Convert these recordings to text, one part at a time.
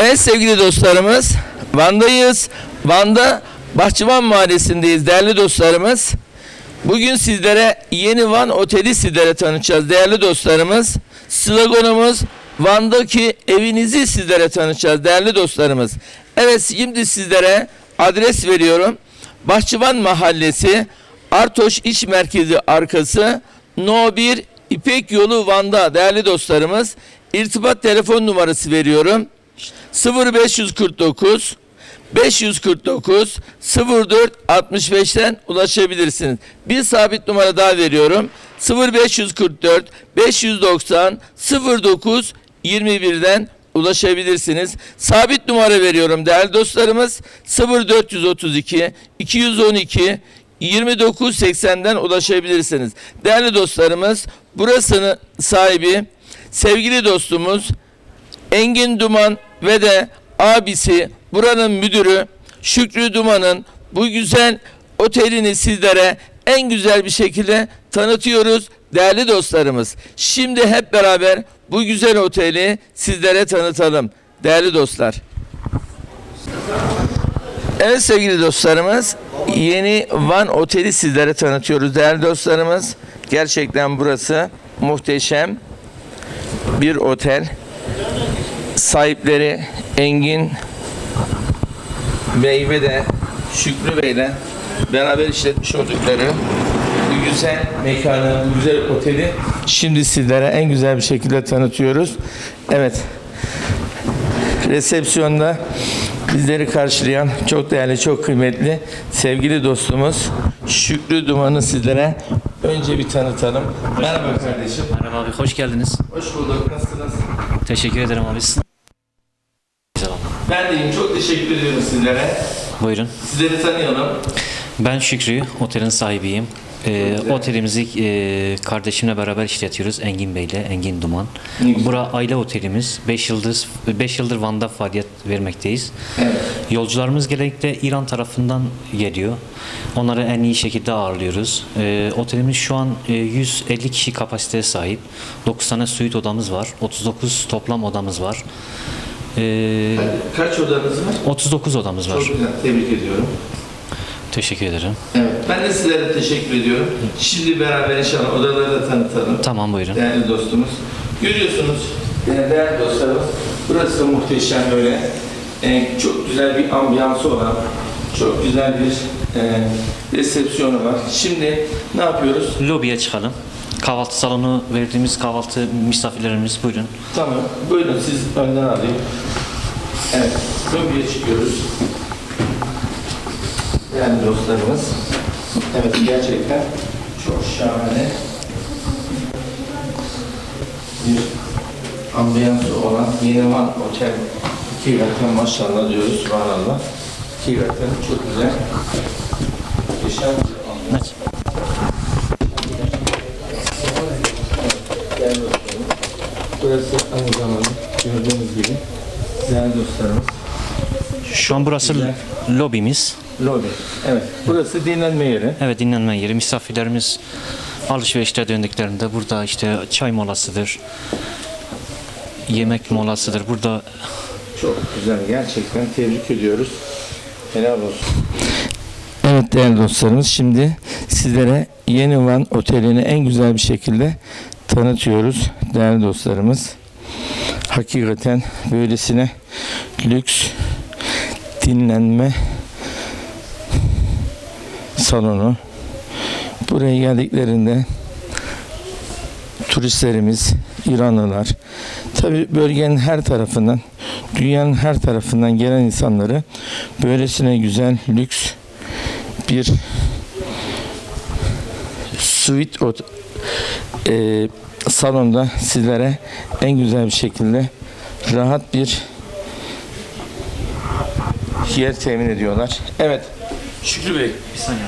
Evet sevgili dostlarımız, Van'dayız. Van'da Bahçıvan Mahallesi'ndeyiz değerli dostlarımız. Bugün sizlere Yeni Van Oteli sizlere tanıtacağız değerli dostlarımız. Sloganımız Van'daki evinizi sizlere tanıtacağız değerli dostlarımız. Evet şimdi sizlere adres veriyorum. Bahçıvan Mahallesi, Artoş İş Merkezi arkası, No 1 İpek Yolu Van'da değerli dostlarımız. İrtibat telefon numarası veriyorum. 0549 549 04 65'ten ulaşabilirsiniz. Bir sabit numara daha veriyorum. 0544 590 09 21'den ulaşabilirsiniz. Sabit numara veriyorum değerli dostlarımız. 0432 212 2980'den ulaşabilirsiniz. Değerli dostlarımız, burasının sahibi sevgili dostumuz Engin Duman ve de abisi buranın müdürü Şükrü Duman'ın bu güzel otelini sizlere en güzel bir şekilde tanıtıyoruz değerli dostlarımız. Şimdi hep beraber bu güzel oteli sizlere tanıtalım değerli dostlar. Evet sevgili dostlarımız yeni Van Oteli sizlere tanıtıyoruz değerli dostlarımız. Gerçekten burası muhteşem bir otel. Sahipleri Engin Bey ve de Şükrü Bey'le beraber işletmiş oldukları bu güzel mekanı, bu güzel oteli şimdi sizlere en güzel bir şekilde tanıtıyoruz. Evet. Resepsiyonda bizleri karşılayan çok değerli, çok kıymetli sevgili dostumuz Şükrü Duman'ı sizlere önce bir tanıtalım. Merhaba kardeşim. Merhaba abi, hoş geldiniz. Hoş bulduk. Nasılsınız? Teşekkür ederim abi. Siz-. Ben deyim. Çok teşekkür ediyorum sizlere. Buyurun. Sizleri tanıyalım. Ben Şükrü, otelin sahibiyim. Ee, otelimizi e, kardeşimle beraber işletiyoruz Engin Bey'le, Engin Duman. Bura aile otelimiz. 5 yıldır 5 yıldır Van'da faaliyet vermekteyiz. Yolcularımız genellikle İran tarafından geliyor. Onları en iyi şekilde ağırlıyoruz. Ee, otelimiz şu an e, 150 kişi kapasiteye sahip. 9 tane suite odamız var. 39 toplam odamız var. Ee, Kaç odanız var? 39 odamız var. Çok güzel. Tebrik ediyorum. Teşekkür ederim. Evet. Ben de sizlere teşekkür ediyorum. Şimdi beraber inşallah odaları da tanıtalım. Tamam buyurun. Değerli dostumuz. Görüyorsunuz değerli dostlarımız. Burası da muhteşem böyle. e, çok güzel bir ambiyansı olan, çok güzel bir e, resepsiyonu var. Şimdi ne yapıyoruz? Lobiye çıkalım. Kahvaltı salonu verdiğimiz kahvaltı misafirlerimiz buyurun. Tamam. Buyurun siz önden alayım. Evet. Lobiye çıkıyoruz. Değerli dostlarımız. Evet gerçekten çok şahane bir ambiyansı olan Yeni Van Otel. Hakikaten maşallah diyoruz. Subhanallah. Hakikaten çok güzel. Evet. Burası aynı zamanda gördüğünüz gibi değerli dostlarımız. Şu an burası Güzel. lobimiz. Lobi. Evet. Burası dinlenme yeri. Evet dinlenme yeri. Misafirlerimiz alışverişte döndüklerinde burada işte çay molasıdır. Yemek molasıdır. Burada Çok güzel. Gerçekten tebrik ediyoruz. Helal olsun. Değerli dostlarımız şimdi sizlere Yeni Van Oteli'ni en güzel bir şekilde tanıtıyoruz değerli dostlarımız. Hakikaten böylesine lüks dinlenme salonu. Buraya geldiklerinde turistlerimiz, İranlılar, tabi bölgenin her tarafından, dünyanın her tarafından gelen insanları böylesine güzel, lüks bir suite ot- e, salonda sizlere en güzel bir şekilde rahat bir yer temin ediyorlar. Evet. Şükrü Bey. bir saniye.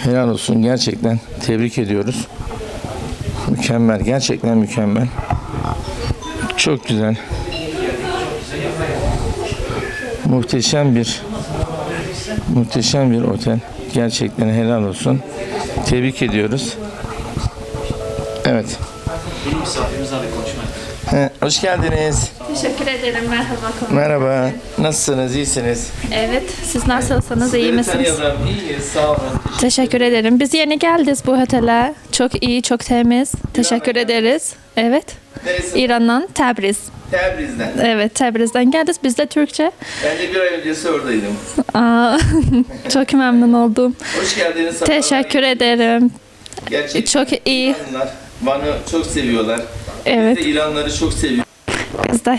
Helal olsun gerçekten tebrik ediyoruz. Mükemmel gerçekten mükemmel. Çok güzel. Muhteşem bir muhteşem bir otel. Gerçekten helal olsun. Tebrik ediyoruz. Evet. Benim misafirimiz abi konuşmak. Hoş geldiniz. Teşekkür ederim. Merhaba. konuk. Merhaba. Nasılsınız? İyisiniz? Evet. Siz nasılsınız? iyi Sizleri misiniz? tanıyalım. İyiyiz. Sağ olun. Teşekkür ederim. Biz yeni geldik bu otele. Çok iyi, çok temiz. Teşekkür ederiz. Evet. Neresi? İran'dan Tebriz. Tebriz'den. Evet, Tebriz'den geldik. Biz de Türkçe. Ben de bir ay öncesi oradaydım. Aa, çok memnun oldum. Hoş geldiniz. Teşekkür ederim. Gerçekten Çok iyi. İranlılar Van'ı çok seviyorlar. Evet. Biz de İranları çok seviyoruz. Biz de.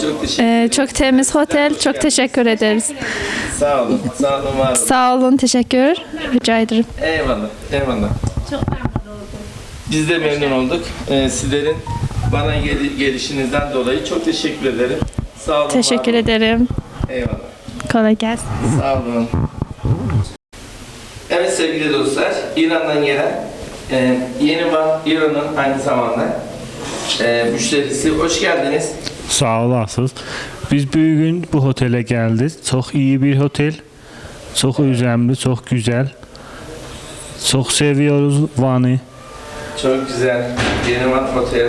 Çok teşekkür Ee, çok temiz otel. Çok teşekkür ederiz. Sağ olun. Sağ olun. Var olun. Sağ olun. Teşekkür. Rica ederim. Eyvallah. Eyvallah. Biz de memnun olduk. Ee, sizlerin bana gel- gelişinizden dolayı çok teşekkür ederim. Sağ olun. var Teşekkür olun. ederim. Eyvallah. Kolay gelsin. Sağ olun. Evet sevgili dostlar, İran'dan gelen e, Yeni Van İran'ın aynı zamanda e, müşterisi. Hoş geldiniz. Sağ olasınız. Biz bugün bu otele geldik. Çok iyi bir otel. Çok özenli, çok güzel. Çok seviyoruz Van'ı. Çok güzel. Yeni Van Otel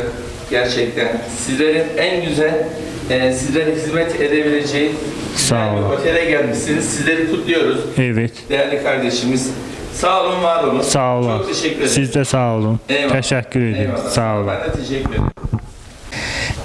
gerçekten sizlerin en güzel e, sizlere hizmet edebileceği Sağ bir olun. otele gelmişsiniz. Sizleri kutluyoruz. Evet. Değerli kardeşimiz. Sağ olun, var olun. Sağ olun. Çok teşekkür ederim. Siz de sağ olun. Eyvallah. Teşekkür ederim. Eyvallah. Sağ olun. Ben de teşekkür ederim.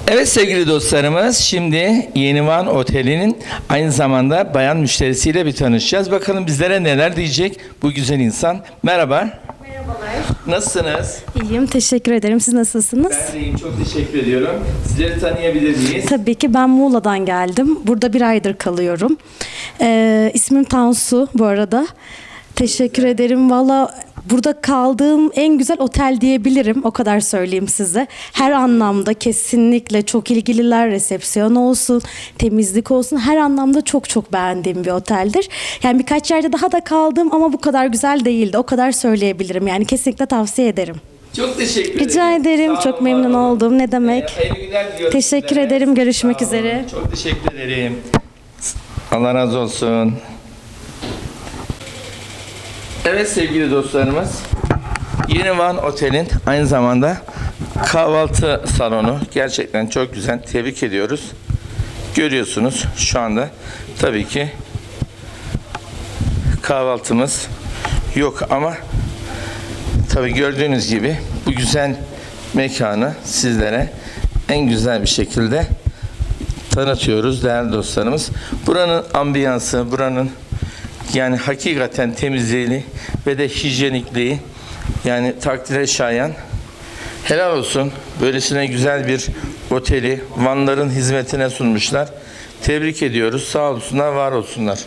Evet sevgili dostlarımız şimdi Yeni Van Oteli'nin aynı zamanda bayan müşterisiyle bir tanışacağız. Bakalım bizlere neler diyecek bu güzel insan. Merhaba. Merhabalar. Nasılsınız? İyiyim, teşekkür ederim. Siz nasılsınız? Ben de iyiyim. Çok teşekkür ediyorum. Sizleri tanıyabilir miyiz? Tabii ki ben Muğla'dan geldim. Burada bir aydır kalıyorum. Ee, ismim Tansu bu arada. Teşekkür ederim. Valla burada kaldığım en güzel otel diyebilirim. O kadar söyleyeyim size. Her anlamda kesinlikle çok ilgililer. Resepsiyon olsun, temizlik olsun. Her anlamda çok çok beğendiğim bir oteldir. Yani birkaç yerde daha da kaldım ama bu kadar güzel değildi. O kadar söyleyebilirim. Yani kesinlikle tavsiye ederim. Çok teşekkür ederim. Rica ederim. Sağ Çok memnun oldum. Ne demek? Ee, Teşekkür sizlere. ederim. Görüşmek üzere. Çok teşekkür ederim. Allah razı olsun. Evet sevgili dostlarımız. Yeni Van Otel'in aynı zamanda kahvaltı salonu gerçekten çok güzel. Tebrik ediyoruz. Görüyorsunuz şu anda tabii ki kahvaltımız yok ama tabii gördüğünüz gibi bu güzel mekanı sizlere en güzel bir şekilde tanıtıyoruz değerli dostlarımız. Buranın ambiyansı, buranın yani hakikaten temizliği ve de hijyenikliği yani takdire şayan. Helal olsun. Böylesine güzel bir oteli Vanların hizmetine sunmuşlar. Tebrik ediyoruz. Sağ olsunlar, var olsunlar.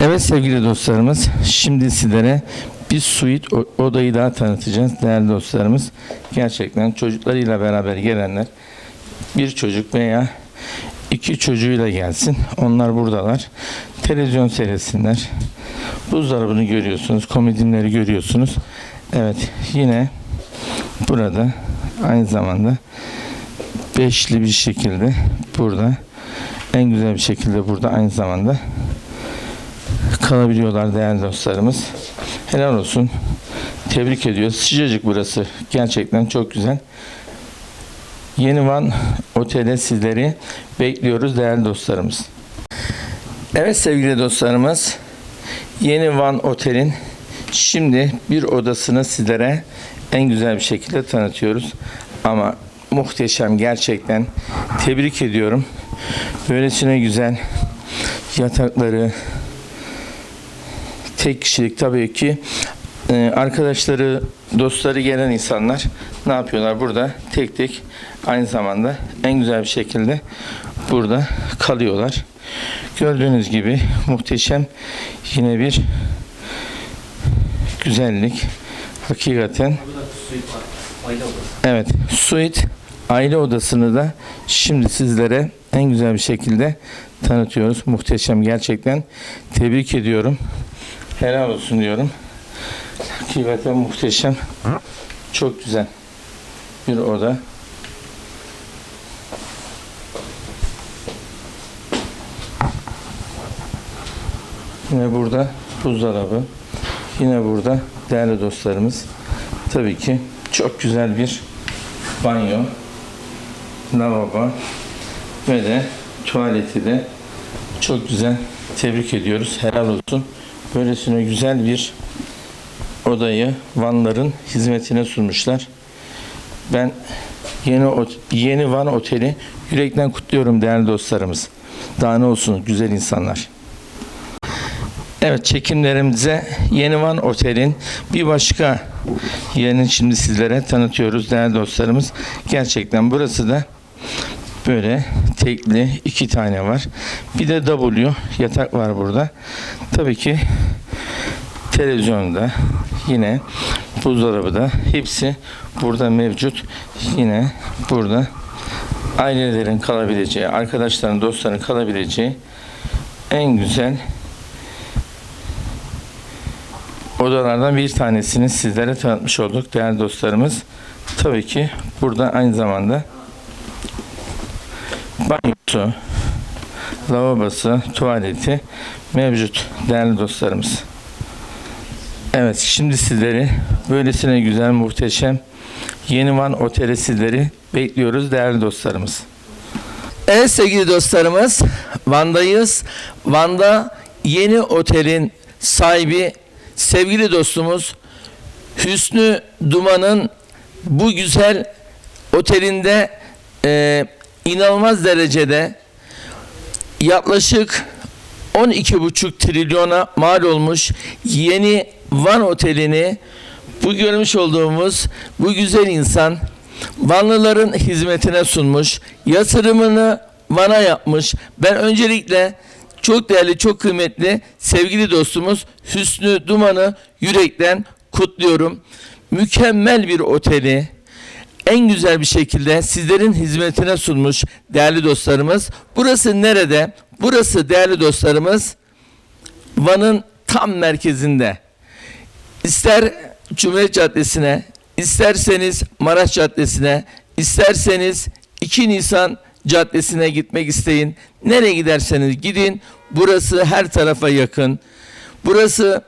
Evet sevgili dostlarımız, şimdi sizlere bir suite o- odayı daha tanıtacağız değerli dostlarımız. Gerçekten çocuklarıyla beraber gelenler bir çocuk veya iki çocuğuyla gelsin. Onlar buradalar. Televizyon seyretsinler. Buzdolabını görüyorsunuz, komodinleri görüyorsunuz. Evet, yine burada aynı zamanda beşli bir şekilde burada en güzel bir şekilde burada aynı zamanda kalabiliyorlar değerli dostlarımız. Helal olsun. Tebrik ediyoruz. Sıcacık burası. Gerçekten çok güzel. Yeni Van Otel'e sizleri bekliyoruz değerli dostlarımız. Evet sevgili dostlarımız. Yeni Van Otel'in şimdi bir odasını sizlere en güzel bir şekilde tanıtıyoruz. Ama muhteşem gerçekten. Tebrik ediyorum. Böylesine güzel yatakları, tek kişilik tabii ki Ee, arkadaşları, dostları gelen insanlar ne yapıyorlar burada? Tek tek aynı zamanda en güzel bir şekilde burada kalıyorlar. Gördüğünüz gibi muhteşem yine bir güzellik. Hakikaten Evet, suite aile odasını da şimdi sizlere en güzel bir şekilde tanıtıyoruz. Muhteşem gerçekten. Tebrik ediyorum. Helal olsun diyorum. Hakikaten muhteşem. Çok güzel bir oda. Yine burada buzdolabı. Yine burada değerli dostlarımız tabii ki Çok güzel bir banyo, lavabo ve de tuvaleti de çok güzel. Tebrik ediyoruz. Helal olsun. Böylesine güzel bir odayı Vanların hizmetine sunmuşlar. Ben yeni yeni Van Oteli yürekten kutluyorum değerli dostlarımız. Daha ne olsun güzel insanlar. Evet çekimlerimize Yeni Van Otel'in bir başka yerini şimdi sizlere tanıtıyoruz değerli dostlarımız. Gerçekten burası da böyle tekli iki tane var. Bir de W yatak var burada. Tabii ki televizyonda yine buzdolabı da hepsi burada mevcut. Yine burada ailelerin kalabileceği, arkadaşların, dostların kalabileceği en güzel odalardan bir tanesini sizlere tanıtmış olduk değerli dostlarımız. Tabii ki burada aynı zamanda banyosu, lavabosu, tuvaleti mevcut değerli dostlarımız. Evet şimdi sizleri böylesine güzel muhteşem Yeni Van Oteli sizleri bekliyoruz değerli dostlarımız. Evet sevgili dostlarımız Van'dayız. Van'da yeni otelin sahibi sevgili dostumuz Hüsnü Duman'ın bu güzel otelinde e, inanılmaz derecede yaklaşık 12,5 trilyona mal olmuş yeni Van Oteli'ni bu görmüş olduğumuz bu güzel insan Vanlıların hizmetine sunmuş. Yatırımını Van'a yapmış. Ben öncelikle çok değerli, çok kıymetli sevgili dostumuz Hüsnü Duman'ı yürekten kutluyorum. Mükemmel bir oteli en güzel bir şekilde sizlerin hizmetine sunmuş değerli dostlarımız. Burası nerede? Burası değerli dostlarımız Van'ın tam merkezinde. İster Cumhuriyet Caddesi'ne, isterseniz Maraş Caddesi'ne, isterseniz 2 Nisan Caddesi'ne gitmek isteyin. Nereye giderseniz gidin. Burası her tarafa yakın. Burası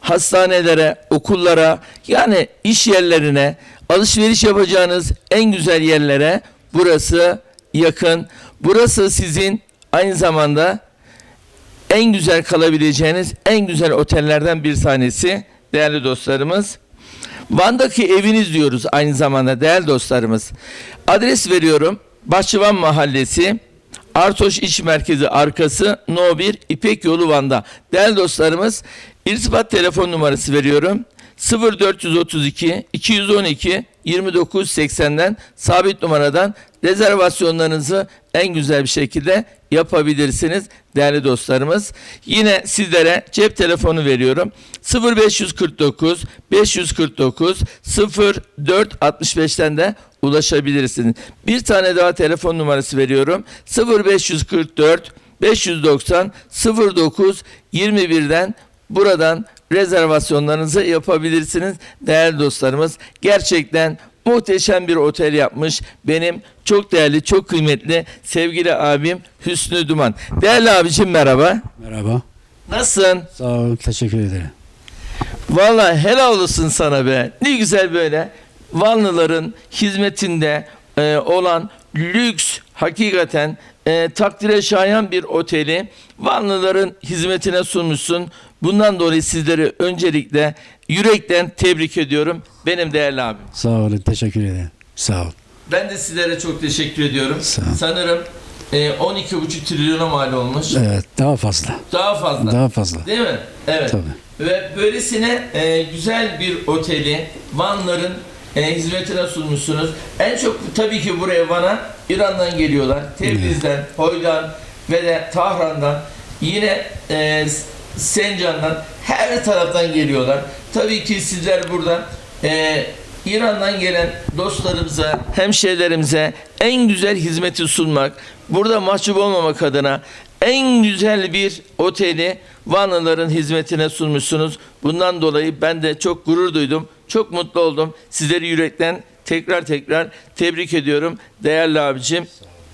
hastanelere, okullara, yani iş yerlerine, alışveriş yapacağınız en güzel yerlere burası yakın. Burası sizin aynı zamanda en güzel kalabileceğiniz en güzel otellerden bir tanesi değerli dostlarımız. Van'daki eviniz diyoruz aynı zamanda değerli dostlarımız. Adres veriyorum. Bahçıvan Mahallesi, Artoş İş Merkezi arkası No 1 İpek Yolu Van'da. Değerli dostlarımız irtibat telefon numarası veriyorum. 0432 212 2980'den sabit numaradan rezervasyonlarınızı en güzel bir şekilde yapabilirsiniz değerli dostlarımız. Yine sizlere cep telefonu veriyorum. 0549 549 0465'ten de ulaşabilirsiniz. Bir tane daha telefon numarası veriyorum. 0544 590 09 21'den buradan rezervasyonlarınızı yapabilirsiniz değerli dostlarımız. Gerçekten muhteşem bir otel yapmış benim çok değerli, çok kıymetli sevgili abim Hüsnü Duman. Değerli abicim merhaba. Merhaba. Nasılsın? Sağ olun. Teşekkür ederim. Vallahi helal olsun sana be. Ne güzel böyle Vanlıların hizmetinde e, olan lüks hakikaten e, takdire şayan bir oteli Vanlıların hizmetine sunmuşsun. Bundan dolayı sizleri öncelikle yürekten tebrik ediyorum. Benim değerli abim. Sağ olun. Teşekkür ederim. Sağ ol. Ben de sizlere çok teşekkür ediyorum. Sağ ol. Sanırım e, 12,5 trilyona mal olmuş. Evet. Daha fazla. Daha fazla. Daha fazla. Değil mi? Evet. Tabii. Ve böylesine e, güzel bir oteli Vanların e, hizmetine sunmuşsunuz. En çok tabii ki buraya Van'a İran'dan geliyorlar. Tebriz'den, Hoy'dan ve de Tahran'dan yine e, Sencan'dan her taraftan geliyorlar. Tabii ki sizler burada e, İran'dan gelen dostlarımıza, hemşehrilerimize en güzel hizmeti sunmak, burada mahcup olmamak adına en güzel bir oteli Vanlıların hizmetine sunmuşsunuz. Bundan dolayı ben de çok gurur duydum, çok mutlu oldum. Sizleri yürekten tekrar tekrar tebrik ediyorum değerli abicim.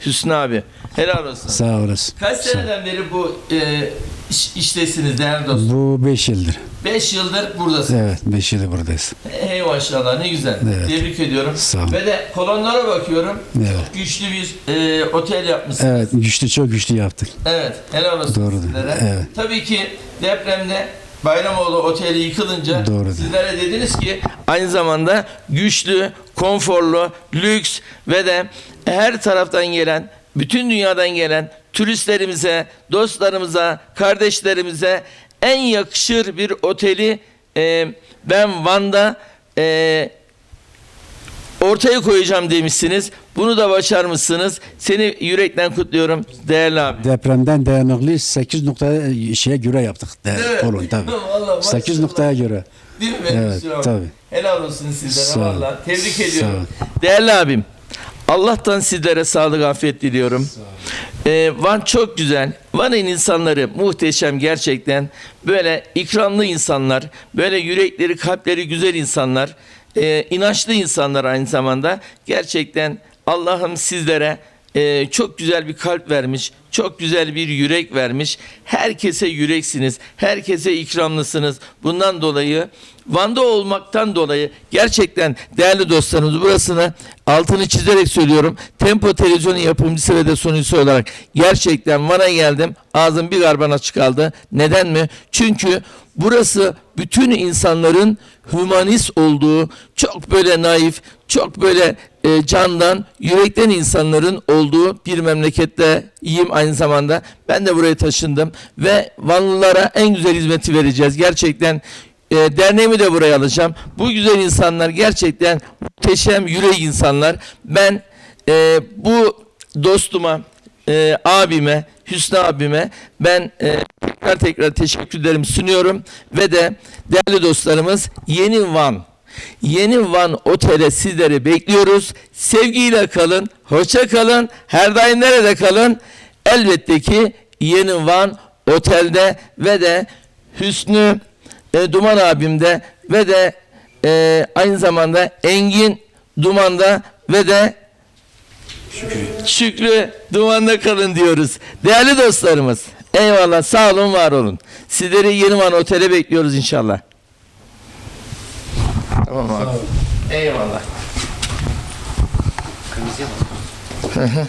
Hüsnü abi. Helal olsun. Sağ olasın. Kaç Sağ seneden beri bu e, iş, iştesiniz değerli dostum? Bu 5 yıldır. 5 yıldır buradasınız. Evet 5 yıldır buradayız. Hey maşallah ne güzel. Evet. Tebrik ediyorum. Sağ ol. Ve de kolonlara bakıyorum. Evet. Çok güçlü bir e, otel yapmışsınız. Evet güçlü çok güçlü yaptık. Evet, helal olsun Doğrudur, sizlere. evet. Tabii ki depremde Bayramoğlu Oteli yıkılınca Doğrudur. sizlere dediniz ki aynı zamanda güçlü, konforlu, lüks ve de her taraftan gelen, bütün dünyadan gelen turistlerimize, dostlarımıza, kardeşlerimize en yakışır bir oteli e, ben Van'da e, ortaya koyacağım demişsiniz. Bunu da başarmışsınız. Seni yürekten kutluyorum değerli abi. Depremden dayanıklı 8 nokta şeye göre yaptık. De, Evet. kolon tabii. Vallahi 8 maşallah. noktaya göre. Değil mi Evet, tabii. Helal olsun sizlere valla. Tebrik ediyorum. Değerli abim. Allah'tan sizlere sağlık afiyet diliyorum. Ee, Van çok güzel. Van'ın insanları muhteşem gerçekten. Böyle ikramlı insanlar, böyle yürekleri, kalpleri güzel insanlar, ee, inançlı insanlar aynı zamanda. Gerçekten Allah'ım sizlere ee, çok güzel bir kalp vermiş, çok güzel bir yürek vermiş. Herkese yüreksiniz, herkese ikramlısınız. Bundan dolayı Van'da olmaktan dolayı gerçekten değerli dostlarımız burasını altını çizerek söylüyorum. Tempo Televizyonu yapımcısı ve de sunucusu olarak gerçekten Van'a geldim. Ağzım bir garban açık kaldı. Neden mi? Çünkü burası bütün insanların hümanist olduğu, çok böyle naif, çok böyle e, candan, yürekten insanların olduğu bir memlekette iyiyim aynı zamanda. Ben de buraya taşındım ve Vanlılara en güzel hizmeti vereceğiz. Gerçekten e, derneğimi de buraya alacağım. Bu güzel insanlar gerçekten muhteşem yürek insanlar. Ben e, bu dostuma, e, abime, Hüsnü abime ben e, tekrar tekrar teşekkürlerimi sunuyorum ve de değerli dostlarımız Yeni Van Yeni Van Otel'e sizleri bekliyoruz. Sevgiyle kalın, hoşça kalın. Her daim nerede kalın? Elbette ki Yeni Van Otel'de ve de Hüsnü e, Duman abimde ve de e, aynı zamanda Engin Duman'da ve de Şükrü Duman'da kalın diyoruz. Değerli dostlarımız eyvallah sağ olun var olun. Sizleri Yeni Van Otel'e bekliyoruz inşallah. Tamam abi. Eyvallah. Kırmızıya bak.